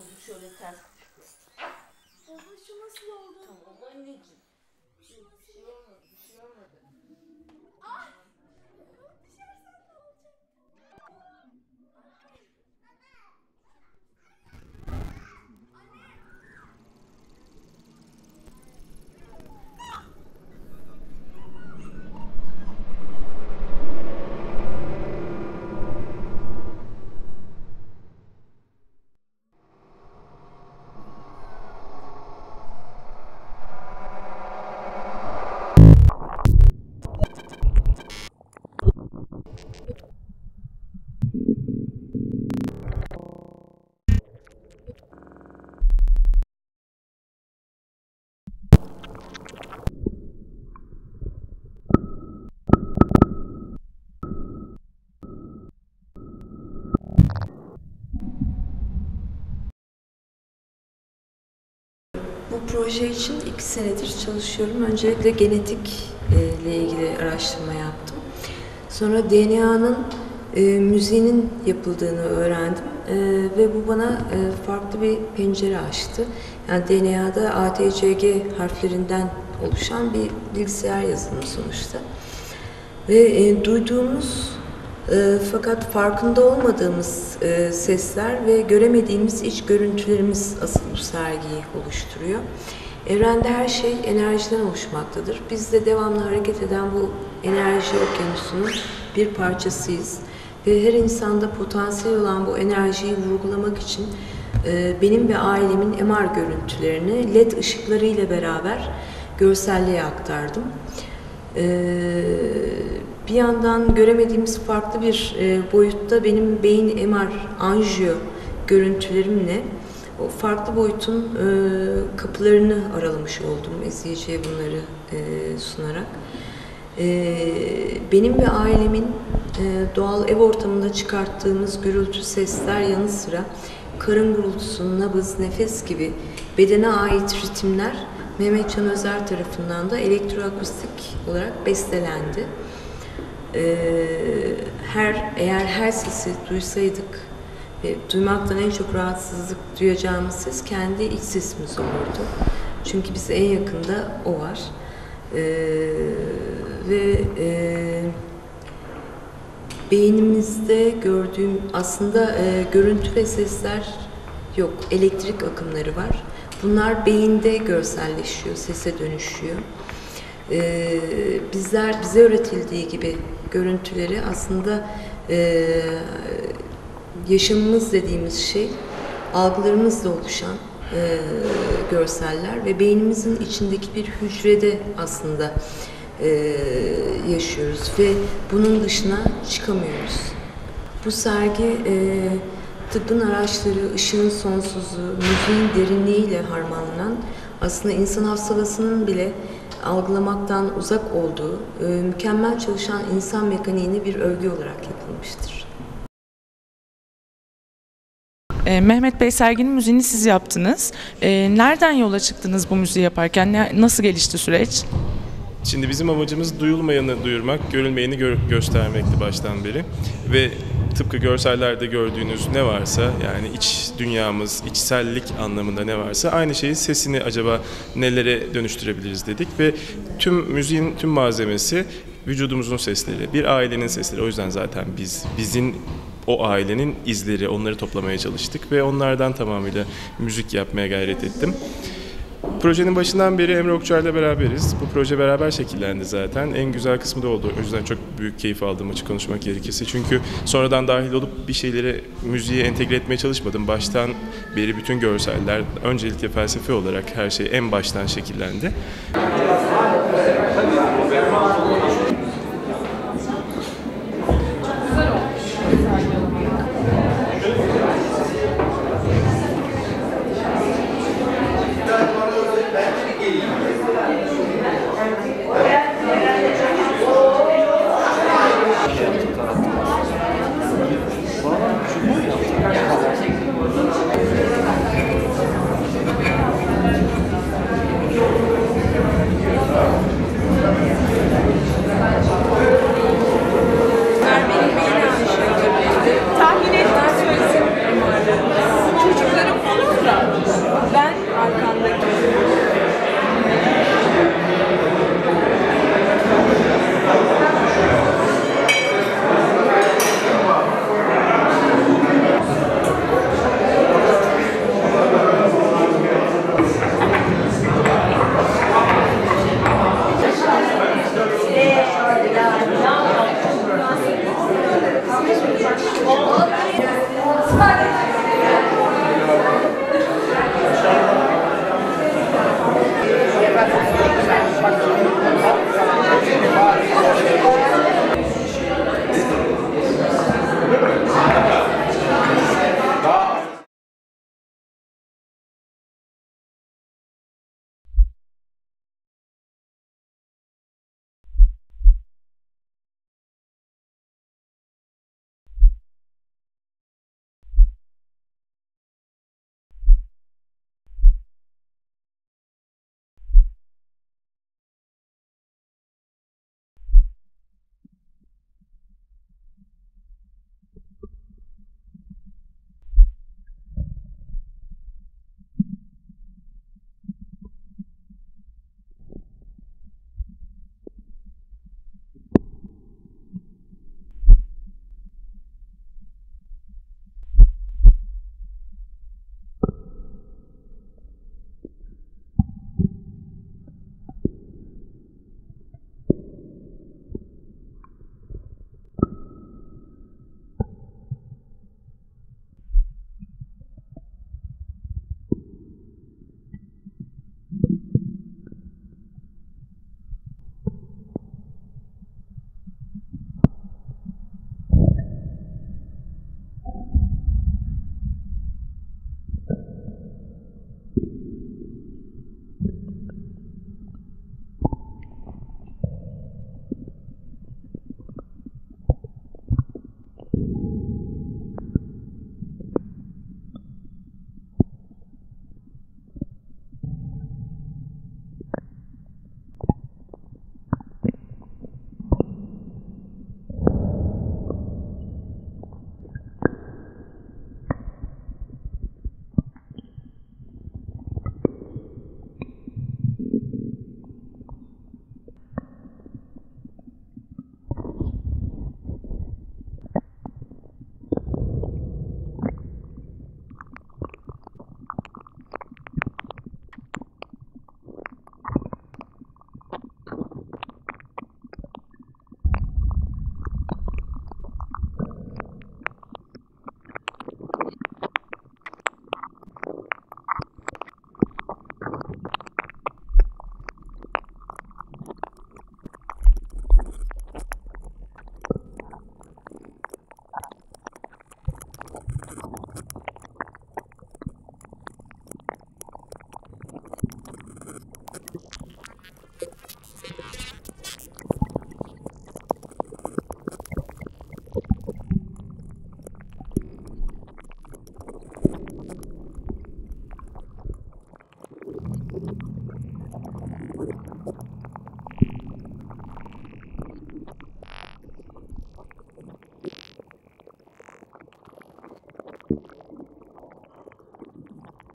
Burkuldu şöyle ters. Baba şu nasıl oldu? Tamam anneciğim. Bir şey olmadı, bir şey olmadı. Düşersen proje için iki senedir çalışıyorum. Öncelikle genetik e, ile ilgili araştırma yaptım. Sonra DNA'nın e, müziğinin yapıldığını öğrendim E, ve bu bana e, farklı bir pencere açtı. Yani DNA'da ATCG harflerinden oluşan bir bilgisayar yazılımı sonuçta. Ve e, duyduğumuz e, fakat farkında olmadığımız e, sesler ve göremediğimiz iç görüntülerimiz asıl bu sergiyi oluşturuyor. Evrende her şey enerjiden oluşmaktadır. Biz de devamlı hareket eden bu enerji okyanusunun bir parçasıyız. Ve her insanda potansiyel olan bu enerjiyi vurgulamak için e, benim ve ailemin MR görüntülerini LED ışıklarıyla beraber görselliğe aktardım. Ee, bir yandan göremediğimiz farklı bir e, boyutta benim beyin MR anjiyo görüntülerimle o farklı boyutun e, kapılarını aralamış oldum izleyiciye bunları e, sunarak. Benim ve ailemin doğal ev ortamında çıkarttığımız gürültü sesler yanı sıra karın gurultusu, nabız, nefes gibi bedene ait ritimler Mehmet Can Özer tarafından da elektroakustik olarak bestelendi. Ee, her eğer her sesi duysaydık ve duymaktan en çok rahatsızlık duyacağımız ses kendi iç sesimiz olurdu. Çünkü bize en yakında o var. Ee, ve e, beynimizde gördüğüm aslında e, görüntü ve sesler yok, elektrik akımları var. Bunlar beyinde görselleşiyor, sese dönüşüyor. Ee, bizler bize öğretildiği gibi görüntüleri aslında e, yaşamımız dediğimiz şey algılarımızla oluşan e, görseller ve beynimizin içindeki bir hücrede aslında e, yaşıyoruz ve bunun dışına çıkamıyoruz. Bu sergi e, tıbbın araçları, ışığın sonsuzluğu, müziğin derinliğiyle harmanlanan aslında insan hafızasının bile algılamaktan uzak olduğu e, mükemmel çalışan insan mekaniğine bir övgü olarak yapılmıştır. E, Mehmet Bey serginin müziğini siz yaptınız. E, nereden yola çıktınız bu müziği yaparken? Nasıl gelişti süreç? Şimdi bizim amacımız duyulmayanı duyurmak, görülmeyeni gör- göstermekti baştan beri. Ve tıpkı görsellerde gördüğünüz ne varsa yani iç dünyamız, içsellik anlamında ne varsa aynı şeyin sesini acaba nelere dönüştürebiliriz dedik ve tüm müziğin tüm malzemesi vücudumuzun sesleri, bir ailenin sesleri. O yüzden zaten biz bizim o ailenin izleri, onları toplamaya çalıştık ve onlardan tamamıyla müzik yapmaya gayret ettim. Projenin başından beri Emre Okçar'la beraberiz. Bu proje beraber şekillendi zaten. En güzel kısmı da oldu. O yüzden çok büyük keyif aldım açık konuşmak gerekirse. Çünkü sonradan dahil olup bir şeyleri müziğe entegre etmeye çalışmadım. Baştan beri bütün görseller, öncelikle felsefe olarak her şey en baştan şekillendi.